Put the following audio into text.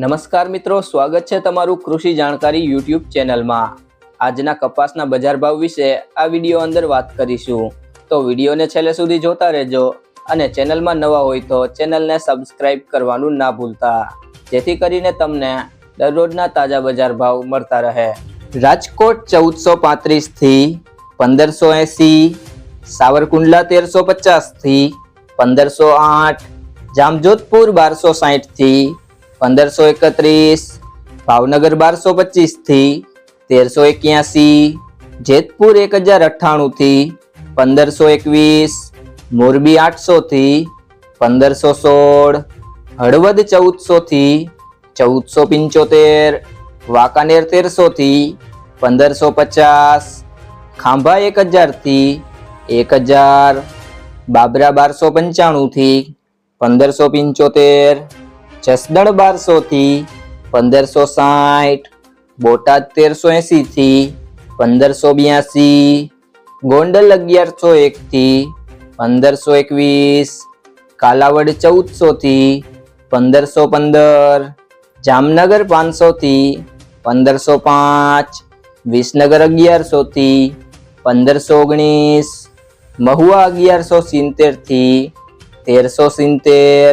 નમસ્કાર મિત્રો, સ્વાગત છે તમારું કૃષિ જાણકારી યુટ્યુબ ચેનલમાં. આજના કપાસના બજાર ભાવ વિશે આ વીડિયો અંદર વાત કરીશું. તો વિડીયોને છેલ્લે સુધી જોતા રહેજો અને ચેનલમાં નવા હોય તો ચેનલને સબસ્ક્રાઇબ કરવાનું ના ભૂલતા. જેથી કરીને તમને દરરોજના તાજા બજાર ભાવ મળતા રહે. રાજકોટ ચૌદસો પાંત્રીસથી પંદરસો એંસી, સાવરકુંડલા તેરસો પચાસથી પંદરસો આઠ, જામજોધપુર બારસો સાહીઠથી પંદરસો એકત્રીસ, ભાવનગર બારસો પચીસથી, તેરસો એક્યાસી, જેતપુર એક હજાર અઠ્ઠાણુંથી, પંદરસો એકવીસ, મોરબી આઠસોથી, પંદરસો સોળ, હળવદ ચૌદસોથી, ચૌદસો પંચોતેર, વાંકાનેર તેરસોથી, પંદરસો પચાસ, ખાંભા એક હજારથી, એક હજાર, બાબરા બારસો પંચાણુંથી, પંદરસો પંચોતેર જસદણ બારસોથી પંદરસો સાઠ, બોટાદ તેરસો એંસીથી પંદરસો બ્યાસી ગોંડલ અગિયારસો એકથી પંદરસો એકવીસ, કાલાવડ ચૌદસોથી પંદરસો પંદર, જામનગર પાંચસોથી પંદરસો પાંચ, વિસનગર અગિયારસોથી પંદરસો ઓગણીસ, મહુવા અગિયારસો સિત્તેરથી તેરસો સિત્તેર